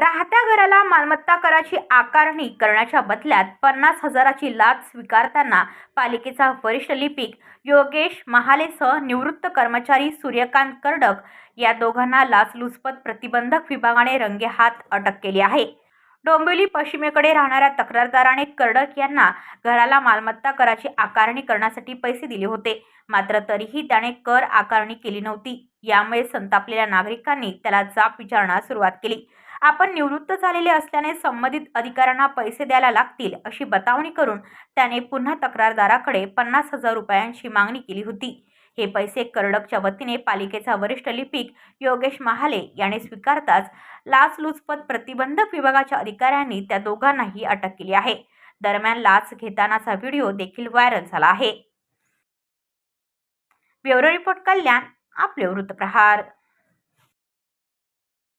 राहत्या घराला मालमत्ता कराची आकारणी करण्याच्या बदल्यात पन्नास हजाराची लाच स्वीकारताना पालिकेचा वरिष्ठ लिपिक योगेश महालेसह निवृत्त कर्मचारी सूर्यकांत कर्डक या दोघांना लाचलुचपत प्रतिबंधक विभागाने रंगेहात अटक केली आहे. डोंबिवली पश्चिमेकडे राहणाऱ्या तक्रारदाराने कर्डक यांना घराला मालमत्ता कराची आकारणी करण्यासाठी पैसे दिले होते. मात्र तरीही त्याने कर आकारणी केली नव्हती. यामुळे संतापलेल्या नागरिकांनी त्याला जाब विचारण्यास सुरुवात केली. आपण निवृत्त झालेले असल्याने संबंधित अधिकाऱ्यांना पैसे द्यायला लागतील अशी बतावणी करून त्याने पुन्हा तक्रारदाराकडे पन्नास हजार रुपयांची मागणी केली होती. हे पैसे करडकच्या वतीने पालिकेचा वरिष्ठ लिपिक योगेश महाले याने स्वीकारताच लाचलुचपत प्रतिबंधक विभागाच्या अधिकाऱ्यांनी त्या दोघांनाही अटक केली आहे. दरम्यान लाच घेतानाचा व्हिडिओ देखील व्हायरल झाला आहे. ब्युरो रिपोर्ट कल्याण आपले वृत्तप्रहार.